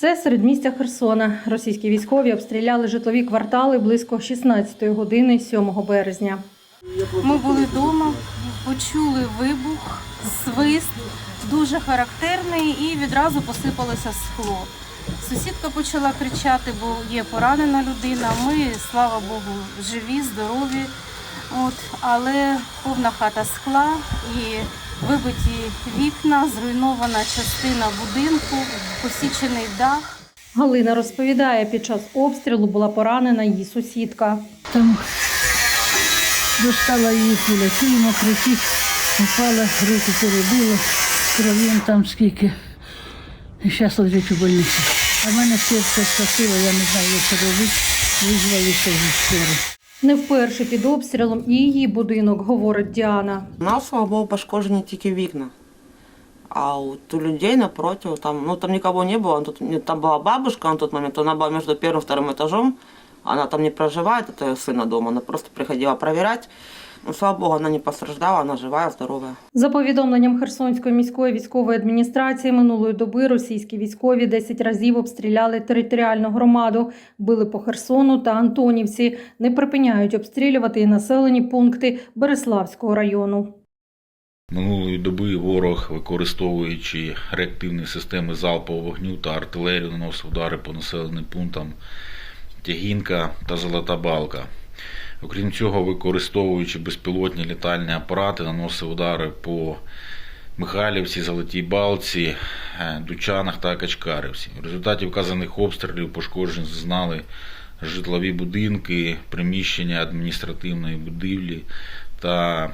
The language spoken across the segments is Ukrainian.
Це середмістя Херсона. Російські військові обстріляли житлові квартали близько 16-ї години 7 березня. Ми були вдома, почули вибух, свист, дуже характерний, і відразу посипалося скло. Сусідка почала кричати, бо є поранена людина. Ми, слава Богу, живі, здорові. От, але повна хата скла і вибиті вікна, зруйнована частина будинку, посічений дах. Галина розповідає, під час обстрілу була поранена її сусідка. Там достала її куля, чуємо, кричить, упала, руку перебило, кров'ям там скільки. І зараз лежить у больниці. А в мене серце скосило, я не знаю, що робити. Визвалися зі скору. Не вперше під обстрілом і її будинок, говорить Діана. У нас, слава Богу, пошкоджені тільки вікна. А от у людей напротив, там, ну, там никого не было. Тут, там была бабушка на тот момент, она была между первым и вторым этажом. Она там не проживает, это ее сына дома, она просто приходила проверять. Ну, слава Богу, она не постраждала, она живая, здоровая. За повідомленням Херсонської міської військової адміністрації минулої доби російські військові 10 разів обстріляли територіальну громаду, били по Херсону та Антонівці, не припиняють обстрілювати і населені пункти Береславського району. Минулої доби ворог, використовуючи реактивні системи залпового вогню та артилерію, наносив удари по населеним пунктам Тягінка та Золота Балка. Окрім цього, використовуючи безпілотні літальні апарати, наносив удари по Михайлівці, Золотій Балці, е, Дучанах та Качкарівці. В результаті вказаних обстрілів пошкоджень зазнали житлові будинки, приміщення адміністративної будівлі та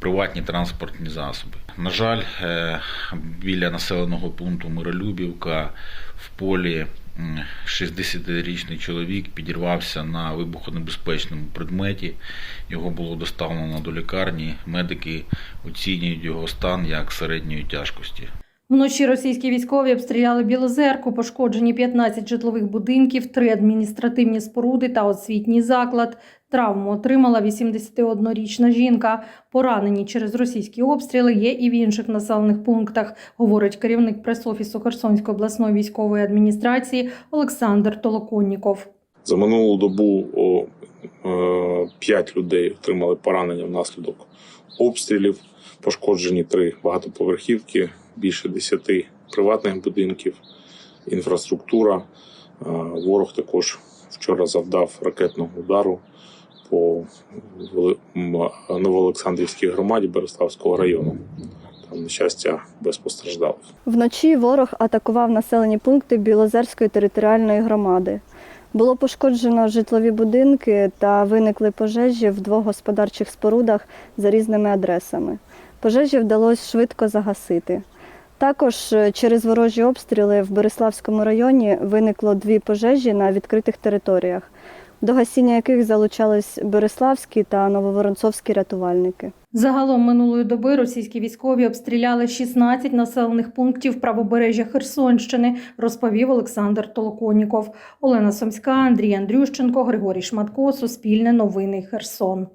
приватні транспортні засоби. На жаль, е, біля населеного пункту Миролюбівка в полі 60-річний чоловік підірвався на вибухонебезпечному предметі. Його було доставлено до лікарні. Медики оцінюють його стан як середньої тяжкості. Вночі російські військові обстріляли Білозерку, пошкоджені 15 житлових будинків, три адміністративні споруди та освітній заклад. Травму отримала 81-річна жінка. Поранені через російські обстріли є і в інших населених пунктах, говорить керівник прес-офісу Херсонської обласної військової адміністрації Олександр Толоконніков. За минулу добу о, е, 5 людей отримали поранення внаслідок обстрілів. Пошкоджені три багатоповерхівки, більше 10 приватних будинків, інфраструктура. Е, Ворог також вчора завдав ракетного удару по Новоолександрівській громаді Береславського району. Там, на щастя, без постраждалих. Вночі ворог атакував населені пункти Білозерської територіальної громади. Було пошкоджено житлові будинки та виникли пожежі в двох господарчих спорудах за різними адресами. Пожежі вдалося швидко загасити. Також е, через ворожі обстріли в Береславському районі виникло дві пожежі на відкритих територіях, до гасіння яких залучались Береславські та Нововоронцовські рятувальники. Загалом минулої доби російські військові обстріляли 16 населених пунктів правобережжя Херсонщини, розповів Олександр Толоконіков. Олена Сомська, Андрій Андрющенко, Григорій Шматко, Суспільне новини Херсон.